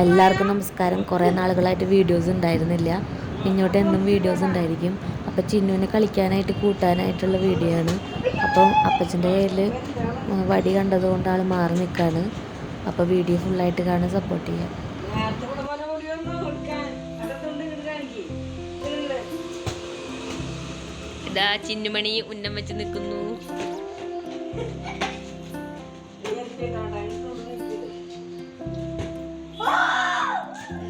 എല്ലാവർക്കും നമസ്കാരം. കുറേ നാളുകളായിട്ട് വീഡിയോസ് ഉണ്ടായിരുന്നില്ല. ഇങ്ങോട്ട് എന്നും വീഡിയോസ് ഉണ്ടായിരിക്കും. അപ്പോൾ ചിന്നുവിനെ കളിക്കാനായിട്ട് കൂട്ടാനായിട്ടുള്ള വീഡിയോ ആണ്. അപ്പം അപ്പച്ചന്റെ കയ്യിൽ വടി കണ്ടതുകൊണ്ട് ആൾ മാറി നിൽക്കുകയാണ് അപ്പോൾ വീഡിയോ ഫുള്ളായിട്ട് കാണാൻ സപ്പോർട്ട് ചെയ്യാം. ഇതാ ചിന്നുമണി ഉന്നം വെച്ച് നിൽക്കുന്നു.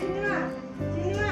兄弟们，兄弟们。